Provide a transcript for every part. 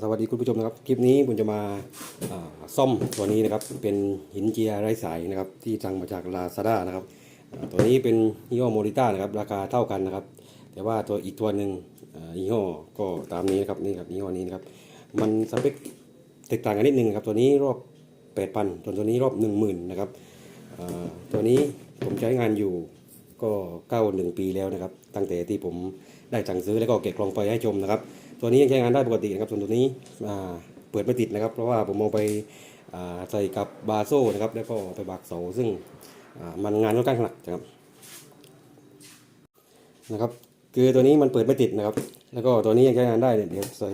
สวัสดีคุณผู้ชมนะครับ คลิปนี้ผมจะมาาซ่อมตัวนี้นะครับ เป็นหินเจียไร้สายนะครับ ที่สั่งมาจากลาซาด้านะครับ ตัวนี้เป็นยี่ห้อโมริต้านะครับ ราคาเท่ากันนะครับ แต่ว่าตัวอีกตัวหนึ่งยี่ห้อก็ตามนี้นะครับนี่ครับยี่ห้อนี้นะครับมันสเปคแตกต่างกันนิดนึงนะครับ ตัวนี้รอบ 8,000ส่วนตัวนี้รอบ 10,000นะครับตัวนี้ผมใช้งานอยู่ก็เก้าหนึ่งปีแล้วนะครับ ตั้งแต่ที่ผมได้สั่งซื้อแล้วก็เก็บกล่องไปให้ชมนะครับ ตัวนี้ยังใช้งานได้ปกตินะครับส่วนตัวนี้เปิดไม่ติดนะครับ เพราะว่าผมเอาไปาใส่กับบาโซ่นะครับ แล้วก็ไปบักเสาซึ่งมันงานค่อนข้างหนักนะครับนะครับ คือตัวนี้มันเปิดไม่ติดนะครับ แล้วก็ตัวนี้ยังใช้งานได้เนี่ยเดี๋ยวใส่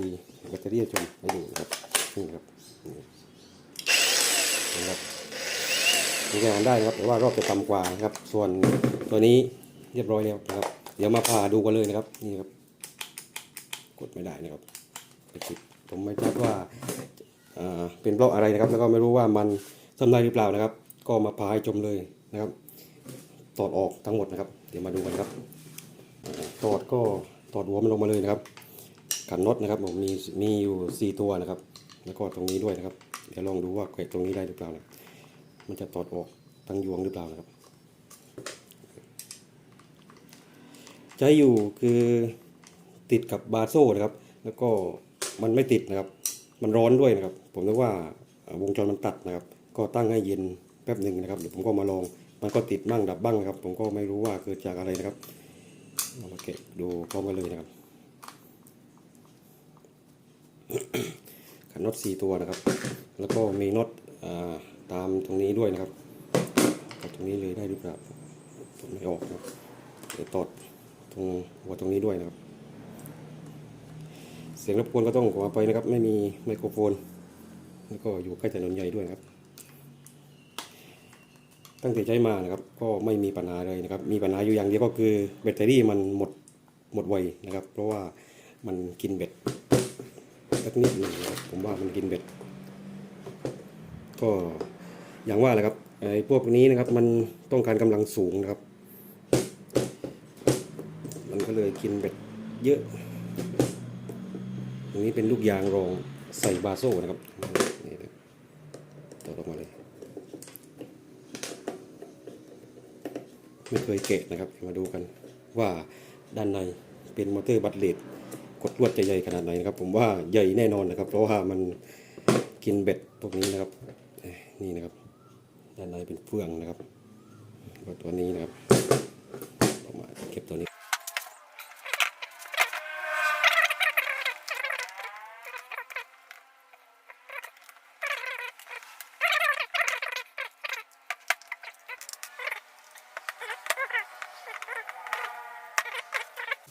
แบตเตอรี่ชมให้ดูนะครับนี่ครับนี่นะครับยังใช้งานได้นะครับแต่ว่ารอบจะต่ำกว่านะครับ ส่วนตัวนี้เรียบร้อยแล้วนะครับ เดี๋ยวมาพาดูกันเลยนะครับนี่ครับ กดไม่ได้นะครับติดผมไม่ทราบว่าเป็นเพราะอะไรนะครับ แล้วก็ไม่รู้ว่ามันซ่อมได้หรือเปล่านะครับ ก็มาพาให้ชมเลยนะครับถอดออกทั้งหมดนะครับ เดี๋ยวมาดูกันครับอ่าถอดก็ถอดหัวมันลงมาเลยนะครับขันน็อตนะครับผมมีมีอยู่สี่ตัวนะครับ แล้วก็ตรงนี้ด้วยนะครับเดี๋ยวลองดูว่าแกะตรงนี้ได้หรือเปล่านะมันจะถอดออกทั้งยวงหรือเปล่านะครับใช้อยู่คือ ติดกับบาโซ่นะครับ แล้วก็มันไม่ติดนะครับ มันร้อนด้วยนะครับ ผมนึกว่าวงจรมันตัดนะครับ ก็ตั้งให้เย็นแป๊บหนึ่งนะครับเดี๋ยวผมก็มาลอง มันก็ติดบ้างดับบ้างนะครับ ผมก็ไม่รู้ว่าเกิดจากอะไรนะครับเอามาเก็บดูพร้อมกันเลยนะครับขันน็อตสี่ตัวนะครับ แล้วก็มีน็อตตามตรงนี้ด้วยนะครับกับตรงนี้เลยได้หรือเปล่าผมไม่ออกนะเดี๋ยวตอดตรงหัวตรงนี้ด้วยนะครับ สียงรบกวนก็ต้องขออภัยนะครับ ไม่มีไมโครโฟน แล้วก็อยู่ใกล้ถนนใหญ่ด้วยครับ ตั้งแต่ใช้มานะครับ ก็ไม่มีปัญหาเลยนะครับ มีปัญหาอยู่อย่างเดียวก็คือแบตเตอรี่มันหมดหมดไวนะครับ เพราะว่ามันกินแบตสักนิดหนึ่งครับผมว่ามันกินแบตก็อย่างว่าแหละครับไอ้พวกนี้นะครับมันต้องการกำลังสูงนะครับ มันก็เลยกินแบตเยอะ ตรงนี้เป็นลูกยางรองใส่บาโซ่นะครับนี่ต่อออกมาเลย ไม่เคยเกะนะครับ มาดูกันว่าด้านในเป็นมอเตอร์บัตเลดกดลวดจะใหญ่ขนาดไหนนะครับ ผมว่าใหญ่แน่นอนนะครับ เพราะว่ามันกินเบ็ดพวกนี้นะครับ นี่นะครับ ด้านในเป็นเฟืองนะครับตัวนี้นะครับออกมาเก็บตัวนี้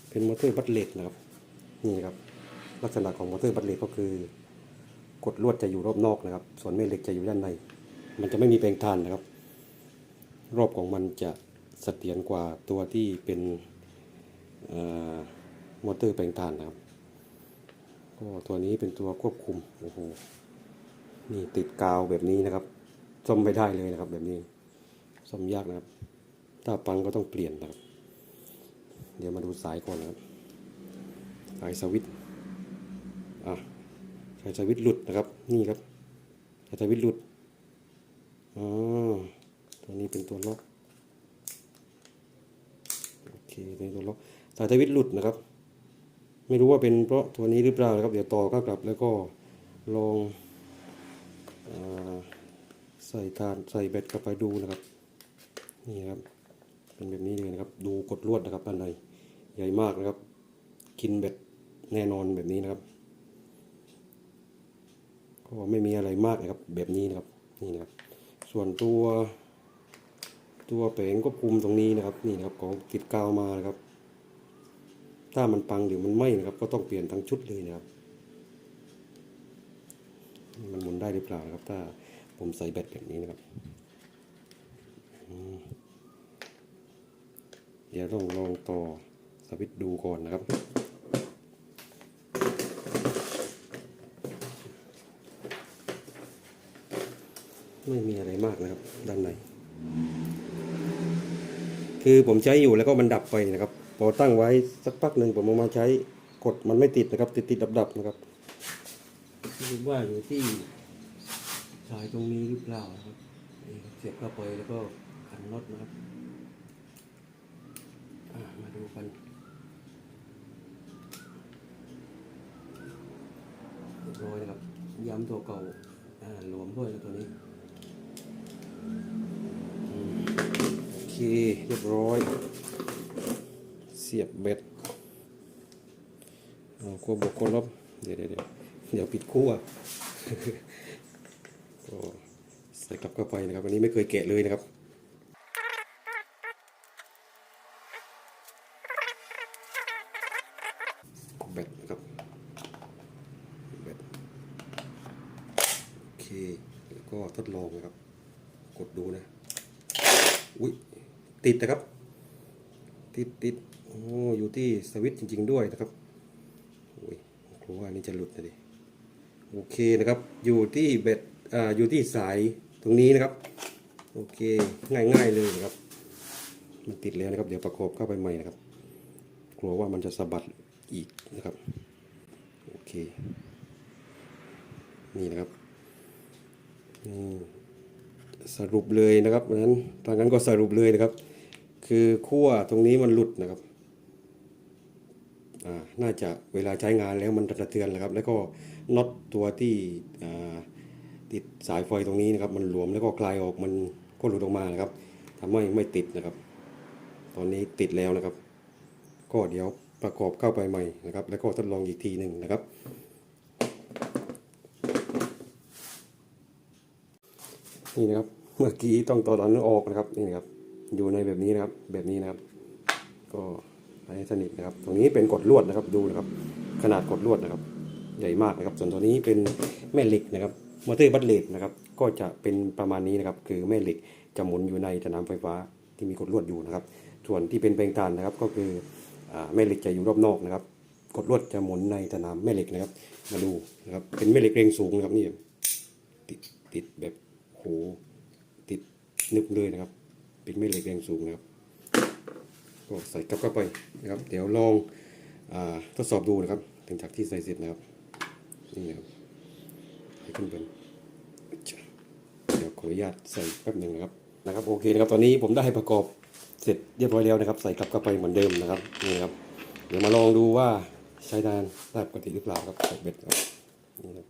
เป็นมอเตอร์บัตเลตนะครับ นี่ครับ ลักษณะของมอเตอร์บัตเลตก็คือกดลวดจะอยู่รอบนอกนะครับ ส่วนแม่เหล็กจะอยู่ด้านใน มันจะไม่มีแปลงทานนะครับ รอบของมันจะเสถียรกว่าตัวที่เป็นอมอเตอร์แปลงทานนะครับ ก็ตัวนี้เป็นตัวควบคุม โอ้โห นี่ติดกาวแบบนี้นะครับ ซ่อมไม่ได้เลยนะครับ แบบนี้ ซ่อมยากนะครับ ถ้าปังก็ต้องเปลี่ยนนะครับ เดี๋ยวมาดูสายก่อนนะครับ สายสวิตอะสายสวิตหลุดนะครับ นี่ครับสายสวิตหลุดอ๋อตัวนี้เป็นตัวล็อกโอเคตัวนี้ตัวล็อกสายสวิตหลุดนะครับ ไม่รู้ว่าเป็นเพราะตัวนี้หรือเปล่านะครับ เดี๋ยวต่อก็กลับแล้วก็ลองอใส่ทานใส่แบตเข้าไปดูนะครับ นี่ครับเป็นแบบนี้เลยนะครับ ดูกดลวดนะครับด้านใน ใหญ่มากนะครับ กินเบ็ดแน่นอนแบบนี้นะครับ ก็ไม่มีอะไรมากนะครับ แบบนี้นะครับ นี่นะครับ ส่วนตัว ตัวแผงควบคุมตรงนี้นะครับ นี่นะครับของติดกาวมานะครับ ถ้ามันปังหรือมันไหม้นะครับ ก็ต้องเปลี่ยนทั้งชุดเลยนะครับ มันหมุนได้หรือเปล่านะครับ ถ้าผมใส่แบตแบบนี้นะครับเดี๋ยวต้องลองต่อ สวิตดูก่อนนะครับ ไม่มีอะไรมากนะครับ ด้านใน คือผมใช้อยู่แล้วก็มันดับไปนะครับ พอตั้งไว้สักพักหนึ่งผมเอามาใช้กดมันไม่ติดนะครับ ติดติดดับดับนะครับไม่รู้ว่าอยู่ที่สายตรงนี้หรือเปล่านะครับเสียบเข้าไปแล้วก็ขันน็อตนะครับมาดูกัน รอยนะครับย้ำตัวเก่าหลวมด้วยตัวนี้โอเคเรียบร้อย เสียบเบ็ดขั้วบวกขั้วลบเดี๋ยวเดี๋ยวเดี๋ยวเดี๋ยวปิดขั้วก็ใส่กลับเข้าไปนะครับอันนี้ไม่เคยแกะเลยนะครับ แบตนะครับแบตโอเค แล้วก็ ทดลองนะครับ กดดูนะ อุ้ยติดนะครับ ติดติดโอ้อยู่ที่สวิตช์จริง ๆ ด้วยนะครับโอ้ยกลัวว่าอันนี้จะหลุดนะดิโอเคนะครับ อยู่ที่แบตอ่าอยู่ที่สายตรงนี้นะครับ โอเคง่ายๆเลยนะครับ มันติดแล้วนะครับ เดี๋ยวประกอบเข้าไปใหม่นะครับ กลัวว่ามันจะสะบัดอีกนะครับ โอเค นี่นะครับอืม สรุปเลยนะครับเพราะฉะนั้นทางนั้นก็สรุปเลยนะครับ คือขั้วตรงนี้มันหลุดนะครับอ่าน่าจะเวลาใช้งานแล้วมันกระเทือนนะครับ แล้วก็น็อตตัวที่ติดสายไฟตรงนี้นะครับ มันหลวมแล้วก็คลายออกมันก็หลุดออกมานะครับทำให้ไม่ติดนะครับ ตอนนี้ติดแล้วนะครับ ก็เดี๋ยวประกอบเข้าไปใหม่นะครับ แล้วก็ทดลองอีกทีหนึ่งนะครับ นี่นะครับ เมื่อกี้ต้องตอนนั้นออกนะครับนี่นะครับ อยู่ในแบบนี้นะครับ แบบนี้นะครับ ก็ให้สนิทนะครับ ตรงนี้เป็นกดลวดนะครับดูนะครับ ขนาดกดลวดนะครับ ใหญ่มากนะครับ ส่วนตัวนี้เป็นแม่เหล็กนะครับมอเตอร์บัตเลตนะครับ ก็จะเป็นประมาณนี้นะครับ คือแม่เหล็กจะหมุนอยู่ในสนามไฟฟ้าที่มีกดลวดอยู่นะครับ ส่วนที่เป็นแปลงตานนะครับ ก็คือแม่เหล็กจะอยู่รอบนอกนะครับ กดลวดจะหมุนในสนามแม่เหล็กนะครับ มาดูนะครับ เป็นแม่เหล็กแรงสูงนะครับนี่ติดติดแบบโห นึบเลยนะครับ เป็นแม่เหล็กแรงสูงนะครับ ก็ใส่กลับเข้าไปนะครับ เดี๋ยวลองอทดสอบดูนะครับถึงจากที่ใส่เสร็จนะครับนี่นะครับให้ขึ้นเป็นเดี๋ยวขออนุญาตใส่แป๊บหนึ่งนะครับนะครับโอเคนะครับตอนนี้ผมได้ประกอบเสร็จเรียบร้อยแล้วนะครับ ใส่กลับเข้าไปเหมือนเดิมนะครับนี่นครับ เดี๋ยวมาลองดูว่าใช้ได้ได้ปกติหรือเปล่าครับใส่เบ็ดครับนี่ครับ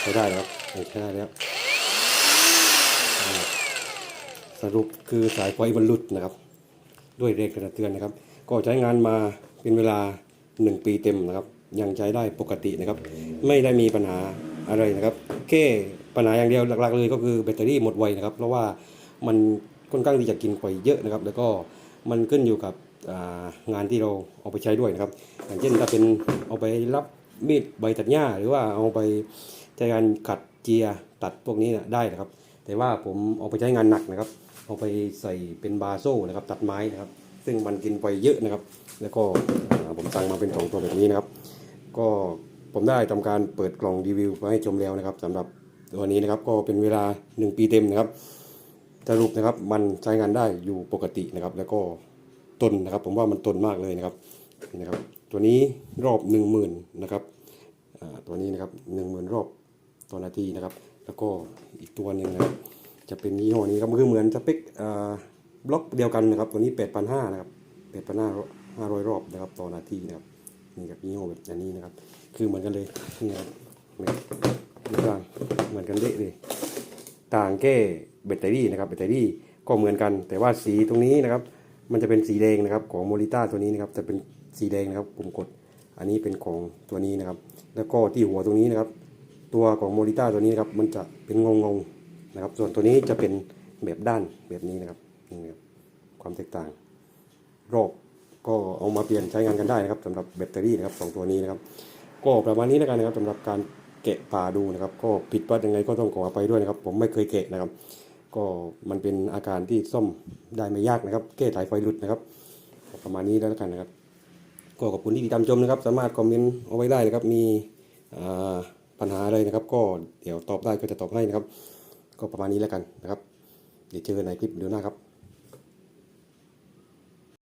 ใช้ได้ครับ ใช้ได้แล้ว สรุปคือสายไฟมันหลุดนะครับ ด้วยแรงกระเทือนนะครับ ก็ใช้งานมาเป็นเวลา 1 ปีเต็มนะครับ ยังใช้ได้ปกตินะครับ ไม่ได้มีปัญหาอะไรนะครับแค่ปัญหาอย่างเดียวหลักๆเลยก็คือแบตเตอรี่หมดไวนะครับ เพราะว่ามันค่อนข้างที่จะกินไฟเยอะนะครับ แล้วก็มันขึ้นอยู่กับางานที่เราเอาไปใช้ด้วยนะครับ อย่างเช่นถ้าเป็นเอาไปรับมีดใบตัดหญ้าหรือว่าเอาไป ใช้การขัดเจียร์ตัดพวกนี้นะได้นะครับ แต่ว่าผมเอาไปใช้งานหนักนะครับ เอาไปใส่เป็นบาโซ่นะครับ ตัดไม้นะครับ ซึ่งมันกินไฟเยอะนะครับ แล้วก็ผมสั่งมาเป็นสองตัวแบบนี้นะครับ ก็ผมได้ทำการเปิดกล่องรีวิวมาให้ชมแล้วนะครับสำหรับตัวนี้นะครับก็เป็นเวลา 1 ปีเต็มนะครับสรุปนะครับมันใช้งานได้อยู่ปกตินะครับ แล้วก็ตนนะครับ ผมว่ามันตนมากเลยนะครับนี่นะครับ ตัวนี้รอบ 1 0,000 นะครับตัวนี้นะครับ 10,000 รอบ ต่อนาทีนะครับ แล้วก็อีกตัวหนึ่งนะครับจะเป็นยี่ห้อนี้ครับมันคือเหมือนสเปคอ่าบล็อกเดียวกันนะครับ ตัวนี้ 8,500นะครับ8,500รอบนะครับต่อนาทีนะครับนี่ครับยี่ห้อแบบอันนี้นะครับ คือเหมือนกันเลยนี่ครับรูปร่างเหมือนกันเดะเลย ต่างแค่แบตเตอรี่นะครับแบตเตอรี่ก็เหมือนกัน แต่ว่าสีตรงนี้นะครับ มันจะเป็นสีแดงนะครับของโมลิต้าตัวนี้นะครับจะเป็นสีแดงนะครับผมกด อันนี้เป็นของตัวนี้นะครับ แล้วก็ที่หัวตรงนี้นะครับ ตัวของโมลิต้าตัวนี้นะครับมันจะเป็นงงๆนะครับ ส่วนตัวนี้จะเป็นแบบด้านแบบนี้นะครับนี่นะครับความแตกต่าง รอบก็เอามาเปลี่ยนใช้งานกันได้นะครับสำหรับแบตเตอรี่นะครับสองตัวนี้นะครับ ก็ประมาณนี้แล้วกันนะครับสำหรับการแกะป่าดูนะครับ ก็ผิดพลาดยังไงก็ต้องขออภัยด้วยนะครับ ผมไม่เคยแกะนะครับ ก็มันเป็นอาการที่ซ่อมได้ไม่ยากนะครับ แก้สายไฟหลุดนะครับ ประมาณนี้แล้วกันนะครับ ก็ขอบคุณที่ติดตามชมนะครับ สามารถคอมเมนต์เอาไว้ได้นะครับมีอ่า ปัญหาอะไรนะครับ ก็เดี๋ยวตอบได้ก็จะตอบให้นะครับ ก็ประมาณนี้แล้วกันนะครับ เดี๋ยวเจอกันในคลิปเดี๋ยวหน้าครับ